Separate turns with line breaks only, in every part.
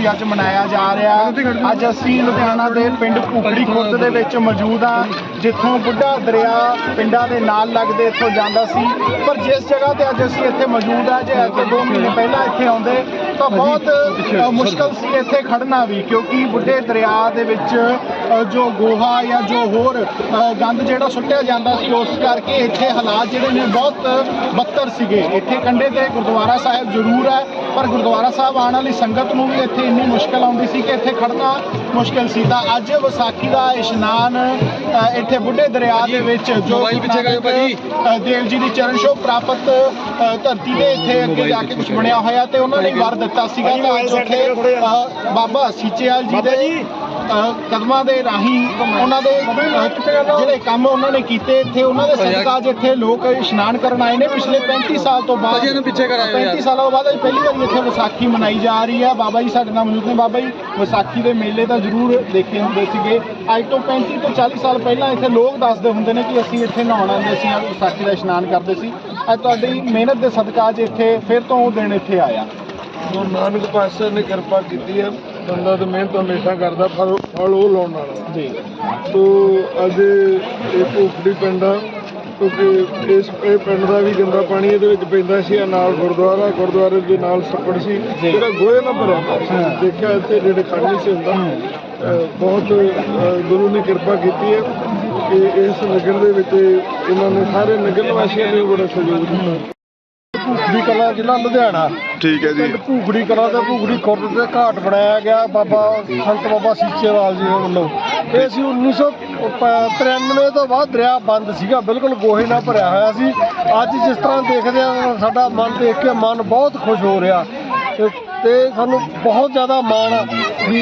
ਵੀ ਅੱਜ ਮਨਾਇਆ ਜਾ ਰਿਹਾ। ਅੱਜ ਅਸੀਂ ਲੁਧਿਆਣਾ ਦੇ ਪਿੰਡ ਕੁਕੜੀ ਖੁਰਦ ਦੇ ਵਿੱਚ ਮੌਜੂਦ ਹਾਂ ਜਿੱਥੋਂ ਬੁੱਢਾ ਦਰਿਆ ਪਿੰਡਾਂ ਦੇ ਨਾਲ ਲੱਗਦੇ ਇੱਥੋਂ ਜਾਂਦਾ ਸੀ। ਪਰ ਜਿਸ ਜਗ੍ਹਾ ਤੇ ਅੱਜ ਅਸੀਂ ਇੱਥੇ ਮੌਜੂਦ ਹਾਂ ਜੇ ਅੱਜ ਤੋਂ 2 ਮਹੀਨੇ ਪਹਿਲਾਂ ਇੱਥੇ ਆਉਂਦੇ ਤਾਂ ਬਹੁਤ ਮੁਸ਼ਕਲ ਸੀ ਇੱਥੇ ਖੜਨਾ ਵੀ ਕਿਉਂਕਿ ਬੁੱਢੇ ਦਰਿਆ ਦੇ ਵਿੱਚ ਜੋ ਗੋਹਾ ਜਾਂ ਜੋ ਹੋਰ ਗੰਦ ਜਿਹੜਾ ਸੁੱਟਿਆ ਜਾਂਦਾ ਸੀ ਉਸ ਕਰਕੇ ਇੱਥੇ ਹਾਲਾਤ ਜਿਹੜੇ ਨੇ ਬਹੁਤ ਬੱਤਰ ਸੀਗੇ। ਇੱਥੇ ਕੰਢੇ ਤੇ ਗੁਰਦੁਆਰਾ ਸਾਹਿਬ ਜ਼ਰੂਰ ਹੈ ਪਰ ਗੁਰਦੁਆਰਾ ਸਾਹਿਬ ਆਉਣ ਵਾਲੀ ਸੰਗਤ ਨੂੰ ਵੀ ਇੱਥੇ ਇੰਨੀ ਮੁਸ਼ਕਲ ਆਉਂਦੀ ਸੀ ਕਿ ਇੱਥੇ ਖੜਨਾ ਮੁਸ਼ਕਲ ਸੀ। ਤਾਂ ਅੱਜ ਵਿਸਾਖੀ ਦਾ ਇਸ਼ਨਾਨ ਇੱਥੇ ਬੁੱਢੇ ਦਰਿਆ ਦੇ ਵਿੱਚ ਜੋ ਦੇਵ ਜੀ ਦੀ ਚਰਨ ਛੋਹ ਪ੍ਰਾਪਤ ਧਰਤੀ ਦੇ ਇੱਥੇ ਅੱਗੇ ਜਾ ਕੇ ਕੁਝ ਬਣਿਆ ਹੋਇਆ ਤੇ ਉਹਨਾਂ ਨੇ ਵਰ ਦਿੱਤਾ ਸੀਗਾ। ਤਾਂ ਅੱਜ ਉੱਥੇ ਬਾਬਾ ਸੀਚੇਵਾਲ ਜੀ ਦੇ ਕਦਮਾਂ ਦੇ ਰਾਹੀਂ ਉਹਨਾਂ ਦੇ ਜਿਹੜੇ ਕੰਮ ਉਹਨਾਂ ਨੇ ਕੀਤੇ ਇੱਥੇ ਉਹਨਾਂ ਦੇ ਸਦਕਾ ਅੱਜ ਇੱਥੇ ਲੋਕ ਇਸ਼ਨਾਨ ਕਰਨ ਆਏ ਨੇ ਪਿਛਲੇ 35 ਸਾਲ ਤੋਂ ਬਾਅਦ
ਇਹਨੂੰ ਪਿੱਛੇ ਕਰਾਇਓ ਯਾਰ।
35 ਸਾਲਾਂ ਤੋਂ ਬਾਅਦ ਅੱਜ ਪਹਿਲੀ ਵਾਰੀ ਇੱਥੇ ਵਿਸਾਖੀ ਮਨਾਈ ਜਾ ਰਹੀ ਹੈ ਬਾਬਾ ਜੀ ਸਾਡੇ ਨਾਲ ਮੌਜੂਦ ਨੇ। ਬਾਬਾ ਜੀ ਵਿਸਾਖੀ ਦੇ ਮੇਲੇ ਤਾਂ ਜ਼ਰੂਰ ਦੇਖੇ ਹੁੰਦੇ ਸੀਗੇ। ਅੱਜ ਤੋਂ 35 ਤੋਂ 40 ਸਾਲ ਪਹਿਲਾਂ ਇੱਥੇ ਲੋਕ ਦੱਸਦੇ ਹੁੰਦੇ ਨੇ ਕਿ ਅਸੀਂ ਇੱਥੇ ਨਹਾਉਣ ਆਉਂਦੇ ਸੀ ਜਾਂ ਵਿਸਾਖੀ ਦਾ ਇਸ਼ਨਾਨ ਕਰਦੇ ਸੀ। ਅੱਜ ਤੁਹਾਡੀ ਮਿਹਨਤ ਦੇ ਸਦਕਾ ਅੱਜ ਇੱਥੇ ਫਿਰ ਤੋਂ ਉਹ ਦਿਨ ਇੱਥੇ ਆਇਆ।
ਗੁਰੂ ਨਾਨਕ ਪਾਤਸ਼ਾਹ ਨੇ ਕਿਰਪਾ ਕੀਤੀ ਹੈ। ਬੰਦਾ ਤਾਂ ਮਿਹਨਤ ਹਮੇਸ਼ਾ ਕਰਦਾ ਪਰ ਫਲ ਉਹ ਲਾਉਣ ਵਾਲਾ।
ਜੀ।
ਤੋ ਅੱਜ ਇਹ ਭੂਖੜੀ ਪਿੰਡ ਆ ਕਿਉਂਕਿ ਇਸ ਇਹ ਪਿੰਡ ਦਾ ਵੀ ਗੰਦਾ ਪਾਣੀ ਇਹਦੇ ਵਿੱਚ ਪੈਂਦਾ ਸੀ ਆਹ ਨਾਲ ਗੁਰਦੁਆਰਾ ਗੁਰਦੁਆਰੇ ਦੇ ਨਾਲ ਛੱਪੜ ਸੀ ਜਿਹੜਾ ਗੋਹੇ ਨਾਲ ਭਰਿਆ ਹੋਇਆ ਸੀ। ਦੇਖਿਆ ਇੱਥੇ ਜਿਹੜੇ ਨਹੀਂ ਸੀ ਹੁੰਦਾ। ਅਹ ਬਹੁਤ ਅਹ ਗੁਰੂ ਨੇ ਕਿਰਪਾ ਕੀਤੀ ਹੈ ਕਿ ਇਸ ਨਗਰ ਦੇ ਵਿੱਚ ਇਹਨਾਂ ਨੇ ਸਾਰੇ ਨਗਰ ਨਿਵਾਸੀਆਂ ਨੇ ਬੜਾ ਸਹਿਯੋਗ ਦਿੱਤਾ। ਭੂਖੜੀ ਕਲਾ ਜ਼ਿਲ੍ਹਾ ਲੁਧਿਆਣਾ।
ਠੀਕ ਹੈ ਜੀ।
ਭੂਗੜੀ ਕਲਾ ਤੇ ਭੂਗੜੀ ਖੁਰਦ ਤੇ ਘਾਟ ਬਣਾਇਆ ਗਿਆ ਬਾਬਾ ਸੰਤ ਬਾਬਾ ਸੀਚੇਵਾਲ ਜੀ ਵੱਲੋਂ। ਇਹ ਸੀ 1993 ਤੋਂ ਬਾਅਦ ਦਰਿਆ ਬੰਦ ਸੀਗਾ ਬਿਲਕੁਲ ਗੋਹੇ ਨਾਲ ਭਰਿਆ ਹੋਇਆ ਸੀ। ਅੱਜ ਜਿਸ ਤਰ੍ਹਾਂ ਦੇਖਦੇ ਆ ਸਾਡਾ ਮਨ ਦੇਖ ਕੇ ਮਨ ਬਹੁਤ ਖੁਸ਼ ਹੋ ਰਿਹਾ। ਤੇ ਸਾਨੂੰ ਬਹੁਤ ਜ਼ਿਆਦਾ ਮਾਣ ਆ ਵੀ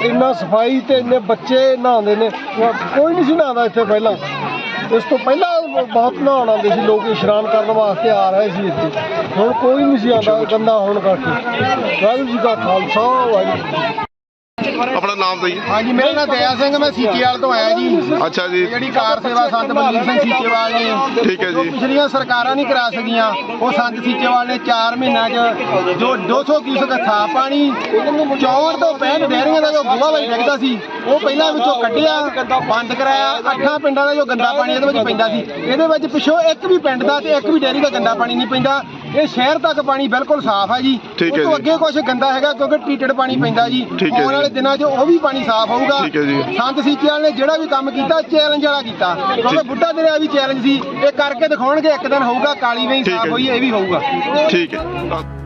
ਇੰਨਾ ਸਫ਼ਾਈ ਤੇ ਇੰਨੇ ਬੱਚੇ ਨਹਾਉਂਦੇ ਨੇ। ਕੋਈ ਨਹੀਂ ਸੀ ਨਹਾਉਂਦਾ ਇੱਥੇ ਪਹਿਲਾਂ। ਇਸ ਤੋਂ ਪਹਿਲਾਂ ਬਹੁਤ ਨਹਾਉਣ ਆਉਂਦੇ ਸੀ, ਲੋਕ ਇਸ਼ਨਾਨ ਕਰਨ ਵਾਸਤੇ ਆ ਰਹੇ ਸੀ ਇੱਥੇ ਹੁਣ ਕੋਈ ਨਹੀਂ ਸੀ ਆਉਂਦਾ, ਗੰਦਾ ਹੋਣ ਕਰਕੇ ਵਾਹਿਗੁਰੂ ਜੀ ਕਾ ਖਾਲਸਾ, ਵਾਹਿਗੁਰੂ ਜੀ ਕੀ ਫਤਿਹ।
ਆਪਣਾ ਨਾਮ ਦਈ
ਹਾਂਜੀ ਮੇਰਾ ਨਾਮ ਦਇਆ ਸਿੰਘ ਮੈਂ ਸੀਚੇਵਾਲ ਤੋਂ ਆਇਆ ਜੀ।
ਅੱਛਾ ਜੀ।
ਜਿਹੜੀ ਕਾਰ ਸੇਵਾ ਸੰਤ ਬਲਜੀਤ ਸਿੰਘ ਸੀਚੇਵਾਲ ਨੇ
ਠੀਕ ਹੈ
ਜੋ।
ਜੀ
ਪਿਛਲੀਆਂ ਸਰਕਾਰਾਂ ਨਹੀਂ ਕਰਾ ਸਕੀਆਂ। ਉਹ ਸੰਤ ਸੀਚੇਵਾਲ ਨੇ 4 ਮਹੀਨਿਆਂ 'ਚ ਜੋ 200 ਕਿਊਸਕ ਸਾਫ਼ ਪਾਣੀ 64 ਤੋਂ 65 ਡੈਰੀਆਂ ਦਾ ਜੋ ਬੁਆ ਵਾਲੀ ਡਿੱਗਦਾ ਸੀ ਉਹ ਪਹਿਲਾਂ ਵਿੱਚੋਂ ਕੱਢਿਆ ਬੰਦ ਕਰਾਇਆ। ਅੱਠਾਂ ਪਿੰਡਾਂ ਦਾ ਜੋ ਗੰਦਾ ਪਾਣੀ ਇਹਦੇ ਵਿੱਚ ਪੈਂਦਾ ਸੀ। ਇਹਦੇ ਵਿੱਚ ਪਿਛੋ ਇੱਕ ਵੀ ਪਿੰਡ ਦਾ ਤੇ ਇੱਕ ਵੀ ਡੈਰੀ ਦਾ ਗੰਦਾ ਪਾਣੀ ਨਹੀਂ ਪੈਂਦਾ। ਇਹ ਸ਼ਹਿਰ ਤੱਕ ਪਾਣੀ ਬਿਲਕੁਲ ਸਾਫ਼ ਹੈ ਜੀ
ਠੀਕ ਹੈ
ਉਹ ਤੋਂ
ਜੀ।
ਅੱਗੇ ਕੁਝ ਗੰਦਾ ਹੈਗਾ ਕਿਉਂਕਿ ਟ੍ਰੀਟਡ ਪਾਣੀ ਪੈਂਦਾ ਜੀ
ਠੀਕ ਹੈ
ਆਉਣ ਵਾਲੇ। ਦਿਨਾਂ 'ਚ ਉਹ ਵੀ ਪਾਣੀ ਸਾਫ਼ ਹੋਊਗਾ
ਠੀਕ ਹੈ ਜੀ।
ਸੰਤ ਸੀਚੇਵਾਲ ਨੇ ਜਿਹੜਾ ਵੀ ਕੰਮ ਕੀਤਾ ਚੈਲੰਜ ਵਾਲਾ ਕੀਤਾ ਕਿਉਂਕਿ ਬੁੱਢਾ ਦਰਿਆ ਵੀ ਚੈਲੰਜ ਸੀ ਇਹ ਕਰਕੇ ਦਿਖਾਉਣਗੇ ਇੱਕ ਦਿਨ ਹੋਊਗਾ ਕਾਲੀ
ਠੀਕ ਹੈ
ਸਾਫ਼। ਹੋਈ ਇਹ ਵੀ ਹੋਊਗਾ
ਠੀਕ ਹੈ